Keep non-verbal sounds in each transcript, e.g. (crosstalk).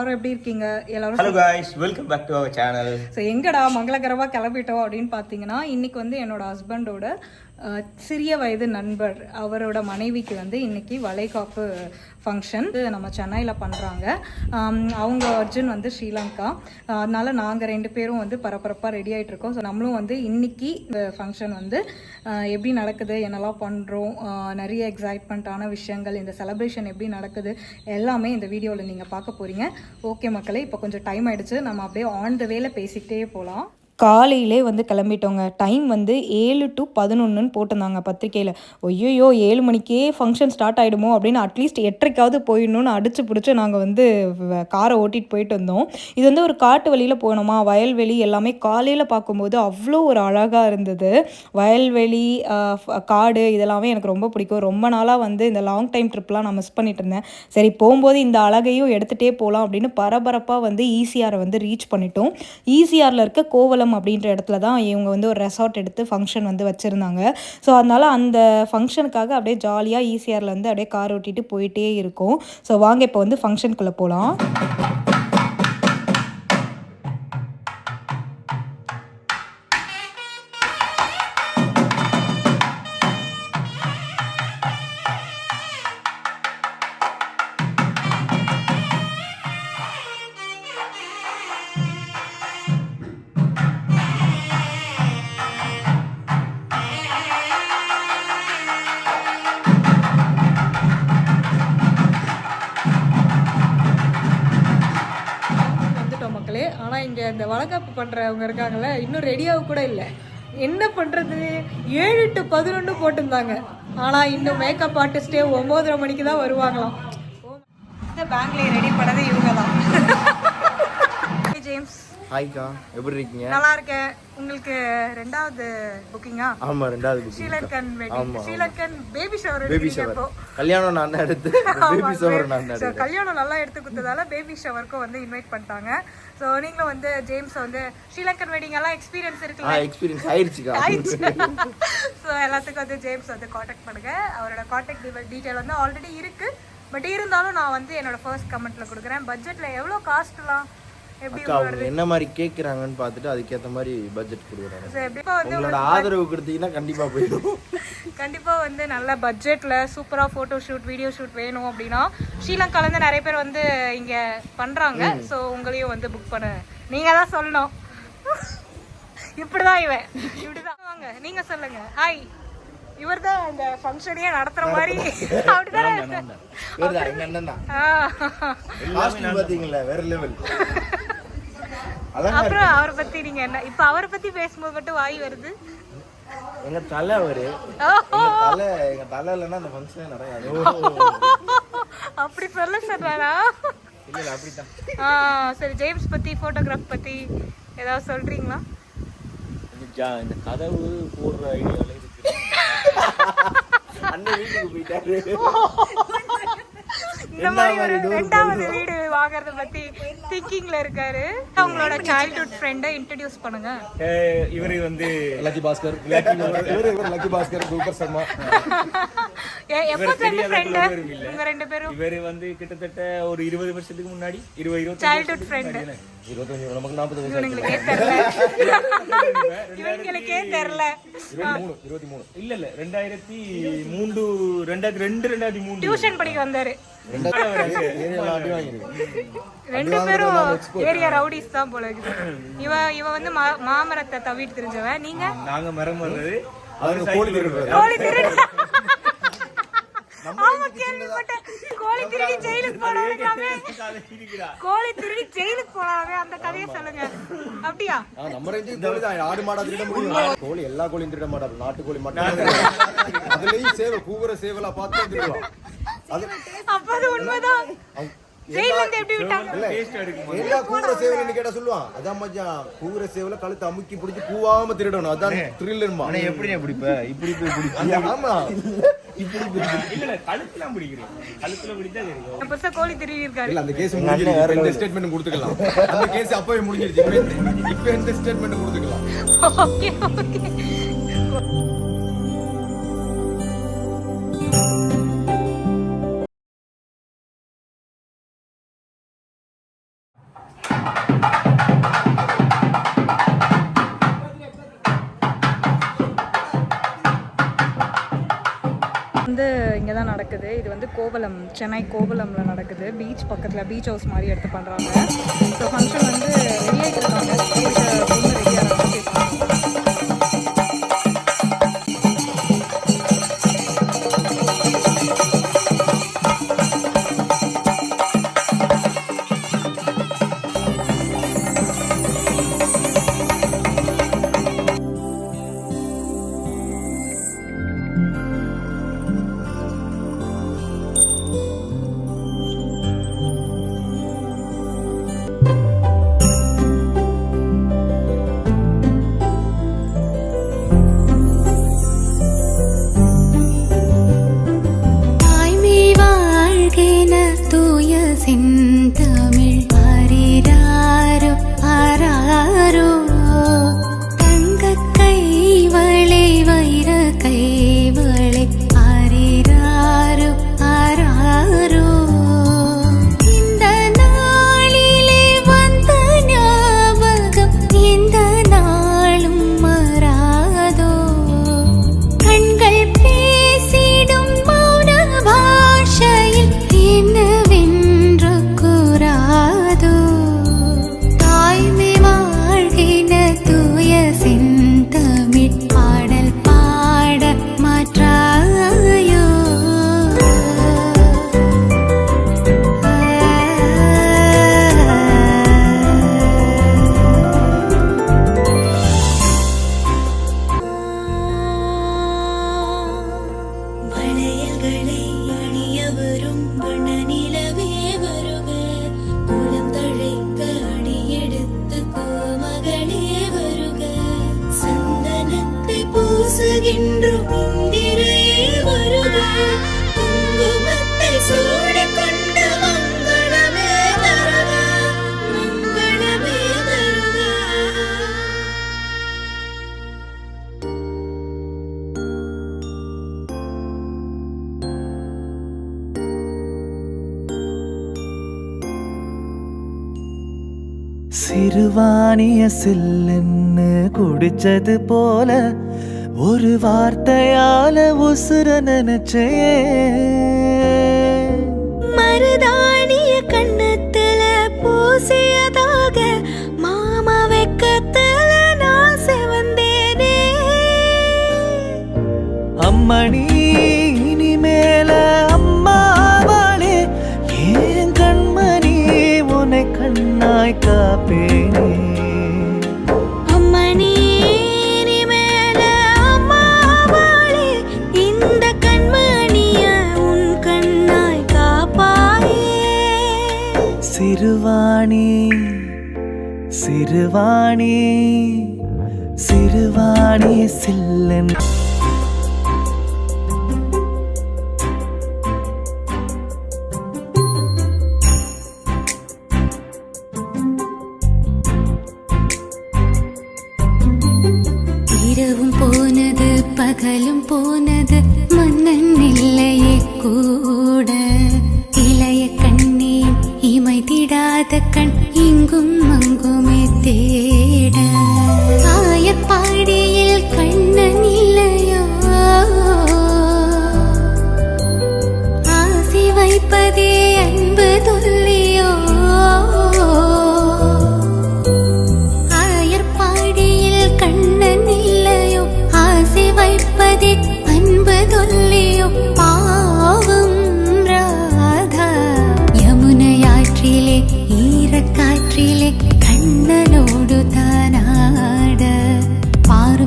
எல்லாரும் எப்படி இருக்கீங்க? எல்லாரும் hello guys welcome back to our channel so எங்கடா மங்களகரமாக கிளம்பிட்டோம் அப்படின்னு பார்த்தீங்கன்னா இன்னைக்கு வந்து என்னோட ஹஸ்பண்டோட சிறிய வயது நண்பர் அவரோட மனைவிக்கு வந்து இன்னைக்கு வளைகாப்பு ஃபங்க்ஷன் நம்ம சென்னையில் பண்ணுறாங்க அவங்க அர்ஜுன் வந்து ஸ்ரீலங்கா. அதனால் நாங்கள் ரெண்டு பேரும் வந்து பரபரப்பாக ரெடி ஆகிட்டு இருக்கோம். ஸோ நம்மளும் வந்து இன்னைக்கு இந்த ஃபங்க்ஷன் வந்து எப்படி நடக்குது என்னெல்லாம் பண்ணுறோம் நிறைய எக்ஸைட்மெண்ட்டான விஷயங்கள் இந்த செலப்ரேஷன் எப்படி நடக்குது எல்லாமே இந்த வீடியோவில் நீங்கள் பார்க்க போகிறீங்க ஓகே மக்களே இப்போ கொஞ்சம் டைம் ஆகிடுச்சு நம்ம அப்படியே ஆன் த வேல பேசிக்கிட்டே போகலாம் காலையிலே வந்து கிளம்பிட்டோங்க. டைம் வந்து ஏழு டு பதினொன்றுன்னு போட்டிருந்தாங்க பத்திரிக்கையில். ஐயோ ஏழு மணிக்கே ஃபங்க்ஷன் ஸ்டார்ட் ஆகிடுமோ அப்படின்னு அட்லீஸ்ட் எட்டரைக்காவது போயிடணும்னு அடிச்சு பிடிச்சி நாங்கள் வந்து காரை ஓட்டிகிட்டு போயிட்டு வந்தோம். இது வந்து ஒரு காட்டு வழியில் போனோமா? வயல்வெளி எல்லாமே காலையில் பார்க்கும்போது அவ்வளோ ஒரு அழகாக இருந்தது. வயல்வெளி காடு இதெல்லாமே எனக்கு ரொம்ப பிடிக்கும். ரொம்ப நாளாக வந்து இந்த லாங் டைம் ட்ரிப்லாம் நான் மிஸ் பண்ணிட்டு இருந்தேன். சரி போகும்போது இந்த அழகையும் எடுத்துகிட்டே போகலாம் அப்படின்னு பரபரப்பாக வந்து ஈசிஆரை வந்து ரீச் பண்ணிட்டோம். ஈசிஆரில் இருக்க கோவலம் அப்படின்ற இடத்துல தான் இவங்க வந்து ஒரு ரெசார்ட் எடுத்து ஃபங்க்ஷன் வந்து வச்சுருந்தாங்க. ஸோ அதனால் அந்த ஃபங்க்ஷனுக்காக அப்படியே ஜாலியாக ஈசிஆரில் வந்து அப்படியே கார் ஓட்டிட்டு போயிட்டே இருக்கும். ஸோ வாங்க இப்போ வந்து ஃபங்க்ஷனுக்குள்ளே போகலாம் ஆனால் இங்கே இந்த வளகாப்பு பண்ணுறவங்க இருக்காங்கள இன்னும் ரெடியாக கூட இல்லை. என்ன பண்ணுறது ஏழு டு பதினொன்று போட்டிருந்தாங்க. ஆனால் இன்னும் மேக்கப் ஆர்டிஸ்டே ஒம்போதரை மணிக்கு தான் வருவாங்களாம். பேங்க்லேயே ரெடி பண்ணது இவங்க தான் (laughs) ஜேம்ஸ். ஹாய்க்கா எப்படி இருக்கீங்க? நல்லா இருக்கேன் உங்களுக்கு ரெண்டாவது புக்கிங்கா ஆமா ரெண்டாவது book. Sri Lankan wedding Sri Lankan baby shower baby shower கல்யாணம் நான் எடுத்து பேபி ஷவர் நான் ஸோ கல்யாணம் நல்லா எடுத்து கொடுத்ததால பேபி ஷவருக்கும் வந்து இன்வைட் பண்ணிட்டாங்க. ஸோ நீங்களும் வந்து ஜேம்ஸ் வந்து ஸ்ரீலங்கன் வெட்டிங் எல்லாம் எக்ஸ்பீரியன்ஸ் இருக்குல்ல? எக்ஸ்பீரியன்ஸ் ஆயிருச்சுக்கா. ஸோ (laughs) எல்லாத்துக்கும் வந்து ஜேம்ஸ் வந்து காண்டாக்ட் பண்ணுங்க. அவரோட காண்டாக்ட் டீட்டெயில் வந்து ஆல்ரெடி இருக்கு. பட் இருந்தாலும் நான் வந்து என்னோட ஃபர்ஸ்ட் கமெண்ட்ல கொடுக்குறேன். பட்ஜெட்ல எவ்வளோ காஸ்ட்லாம் அக்கா அவங்க என்ன மாதிரி கேக்குறாங்கன்னு பார்த்துட்டு அதுக்கேத்த மாதிரி பட்ஜெட் கொடுக்குறாங்க. உங்களோட ஆதரவு கொடுத்தீங்கன்னா கண்டிப்பா போயிடும். (laughs) கண்டிப்பா வந்து நல்ல பட்ஜெட்ல சூப்பரா போட்டோ ஷூட் வீடியோ ஷூட் வேணும் அப்படின்னா ஸ்ரீலங்கால இருந்து நிறைய பேர் வந்து இங்க பண்றாங்க. ஸோ உங்களையும் வந்து புக் பண்ண. நீங்க தான் சொல்லணும். இப்படிதான் இவன். இப்படிதான். வாங்க நீங்க சொல்லுங்க. ஹாய் இவர் தான் இந்த ஃபங்க்ஷனையே நடத்துற மாதிரி. அப்படிதானே பாத்தீங்களா வேற லெவல் (laughs) அப்புறம் அவரை பத்தி நீங்க என்ன? இப்ப அவரை பத்தி பேசும்போது மட்டும் வாய் வருது. எங்க தலை அவரு. தலை எங்க தலை இல்லைன்னா அந்த ஃபங்க்ஷனே நடக்காது அப்படி சொல்ல சொல்றாரா? இல்ல அப்படித்தான். ஆ, சரி ஜேம்ஸ் பத்தி போட்டோகிராஃப் பத்தி ஏதாவது சொல்றீங்களா? இந்த கதவு போடுற ஐடியால இருக்கு. (laughs) அண்ணன் வீட்டுக்கு போயிட்டாரு. இந்த மாதிரி ஒரு ரெண்டாவது வீடு வாங்குறத பத்தி திங்கிங்ல இருக்காரு. அவங்களோட சைல்ட்ஹுட் ஃப்ரெண்டை இன்ட்ரடியூஸ் பண்ணுங்க. இவரு வந்து லக்கி பாஸ்கர். இவர் இவர் லக்கி பாஸ்கர் குல்பர் சர்மா. எப்போ ஃப்ரெண்டு உங்க ரெண்டு பேரும்? இவரு வந்து கிட்டத்தட்ட ஒரு இருபது வருஷத்துக்கு முன்னாடி இருபது இருபத்தி சைல்ட்ஹுட் ஃப்ரெண்டு இருபத்தஞ்சு நமக்கு நாற்பது வயசு இவனுங்களுக்கே தெரியல இவங்களுக்கே தெரியல இருபத்தி மூணு இருபத்தி மூணு. இல்ல இல்ல ரெண்டாயிரத்தி மூன்று ரெண்டாயிரத்தி ரெண்டு ரெண்டாயிரத்தி மூன்று. டியூஷன் படிக்க வந்தாரு. ரெண்டு பேரும் ஏரியா ரவுடிஸ் தான் போல இருக்குது. இவ இவ வந்து மா- மாமரத்தை தவிட்டு தெரிஞ்சவன் நீங்க? நாங்க மரம் கோழி திருடுறாரு கோழி திருடி. ஆமா கேள்விப்பட்டேன். கோழி திருடி ஜெயிலுக்கு போனாவே கோழி திருடி ஜெயிலுக்கு போனாவே அந்த கதையை சொல்லுங்க. அப்படியா? நம்ம தான். ஆடு மாடா திருட முடியும். கோழி எல்லா கோழியும் திருட மாட்டாரு நாட்டு கோழி மட்டும் அதுலயும் சேவை கூவுற சேவலா பார்த்து திருடுவான் அப்ப அது உண்மைதான். ஜெயில இருந்து எப்படி விட்டாங்க? டேஸ்ட் எடுக்கும் எல்லா கூவுற சேவல்னு கேட்டா சொல்லுவான். அதான் மச்சான் கூவுற சேவல கழுத்து அமுக்கி பிடிச்சி கூவாம திருடணும். அதான் த்ரில்லுமா அண்ணே எப்படி பிடிப்ப இப்படி போய் ஆமா. கோழி இருக்காரு அந்த கேஸ் முடிஞ்சிருச்சு. இந்த ஸ்டேட்மெண்ட் கொடுத்துக்கலாம். அந்த கேஸ் அப்பவே முடிஞ்சிருச்சு. இப்ப இந்த- இப்ப இந்த ஸ்டேட்மெண்ட் கொடுத்துக்கலாம். Okay okay. வந்து இங்கே தான் நடக்குது. இது வந்து கோவலம் சென்னை கோவலமில் நடக்குது. பீச் பக்கத்தில் பீச் ஹவுஸ் மாதிரி எடுத்து பண்ணுறாங்க ஸோ ஃபங்க்ஷன் வந்து ரெடி ஆகிட்டு இருக்காங்க சிறுவாணிய சில்லுன்னு குடிச்சது போல ஒரு வார்த்தையால உசுர நினைச்சே மருதாணிய கண்ணத்துல பூசியதாக மாமா வெக்கத்துல நான் செவந்தேனே. அம்மணி இனிமேல சிறுவாணி சிறுவாணி சிறுவாணி சில்லன் இரவும் போனது பகலும் போனது மன்னன் இல்லையே கூ திடாத கண் இங்கும்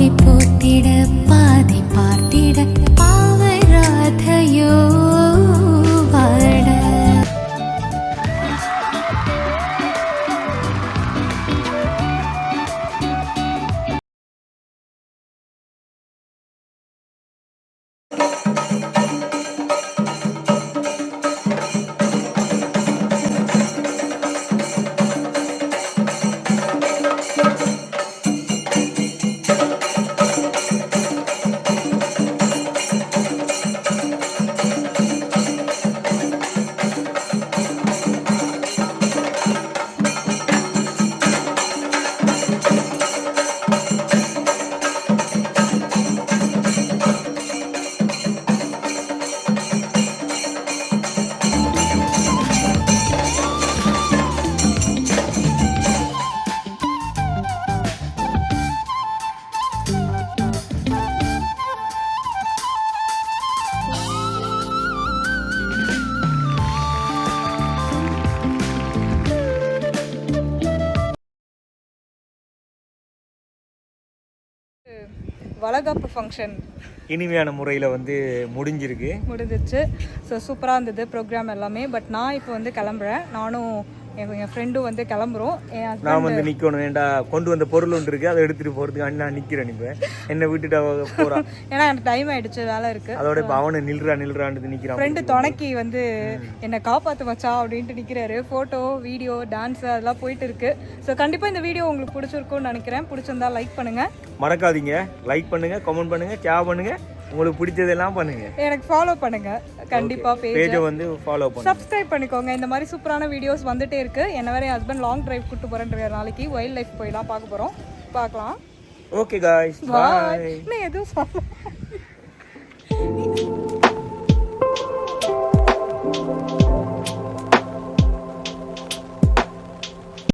பாதி போத்திட பாதி பார்த்திட. வளகாப்பு ஃபங்க்ஷன் இனிமையான முறையில் வந்து முடிஞ்சிருக்கு. முடிஞ்சிச்சு. ஸோ சூப்பராக இருந்தது ப்ரோக்ராம் எல்லாமே. பட் நான் இப்போ வந்து கிளம்புறேன். நானும் என் ஃப்ரெண்டும் வந்து கிளம்புறோம். நான் வந்து நிக்கணும். வேண்டா கொண்டு வந்த பொருள் ஒன்று இருக்கு. அதை எடுத்துட்டு போறதுக்கு நான் நிக்கிறேன் இப்ப. என்னை விட்டுட்டு போறா. (laughs) ஏன்னா எனக்கு டைம் ஆயிடுச்சு வேலை இருக்கு. அதோட இப்ப அவனை நில்றா நில்றான்னு நிக்கிறான். ஃப்ரெண்டு துணைக்கி வந்து என்னை காப்பாத்து மச்சான் அப்படின்ட்டு நிற்கிறாரு ஃபோட்டோ வீடியோ டான்ஸ் அதெல்லாம் போயிட்டு இருக்கு. ஸோ கண்டிப்பாக இந்த வீடியோ உங்களுக்கு பிடிச்சிருக்கும்னு நினைக்கிறேன். பிடிச்சிருந்தா லைக் பண்ணுங்க. மறக்காதீங்க. லைக் பண்ணுங்க கமெண்ட் பண்ணுங்க ஷேர் பண்ணுங்க. உங்களுக்கு பிடிச்சதெல்லாம் பண்ணுங்க. எனக்கு ஃபாலோ பண்ணுங்க. கண்டிப்பாக பேஜ் வந்து ஃபாலோ பண்ணுங்க. சப்ஸ்கிரைப் பண்ணிக்கோங்க. இந்த மாதிரி சூப்பரான வீடியோஸ் வந்துட்டே இருக்கு. என்ன வேற ஹஸ்பண்ட் லாங் டிரைவ் கூட்டு போறேன்ற நாளைக்கு வைல்ட் லைஃப் போயெல்லாம் பார்க்க போறோம். பார்க்கலாம். ஓகே காய்ஸ் பாய் இன்னும் எதுவும் சொல்ல